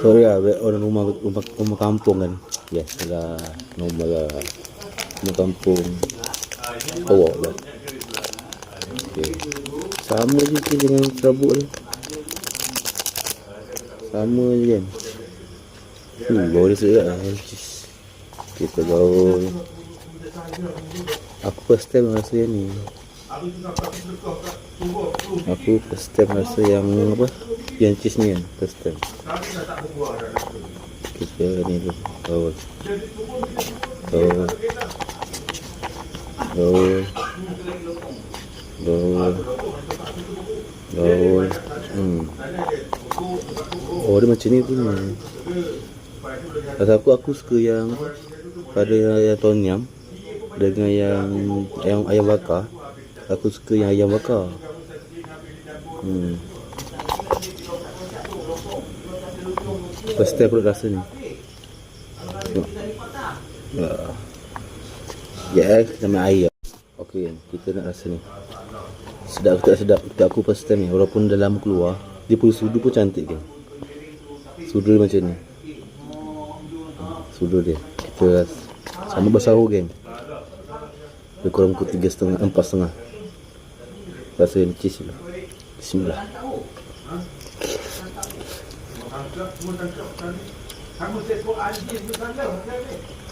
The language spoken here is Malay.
Sorry lah, orang rumah, rumah, rumah kampung kan. Yes lah, normal lah. Rumah kampung. Awak lah. Okay. Sama je tu dengan serabut ni. Sama je kan. Hmm, bau dia sedap lah. Kita gaul. Aku first time rasa yang ni. Aku first time rasa yang apa? Yang cheese ni kan. First time. Kita ni tu. Gaul. Gaul. Gaul. Gaul. Gaul. Hmm. Oh dia macam ni punya. Rasa aku aku suka yang pada yang tom yum dengan yang yang ayam bakar. Aku suka yang ayam bakar. Hmm. First time pula rasa ni. Tengok. Ya, sama air. Okey, kita nak rasa ni. Sedap ke tak sedap? Untuk aku first time ni, walaupun dah lama keluar, dia punya sudu pun cantik kan. Sudu dia macam ni. Sudu dia. Kita ras- sama bersahur geng. Lebih kurang pukul tiga setengah, empat setengah. Rasa yang cheese dulu. Bismillah.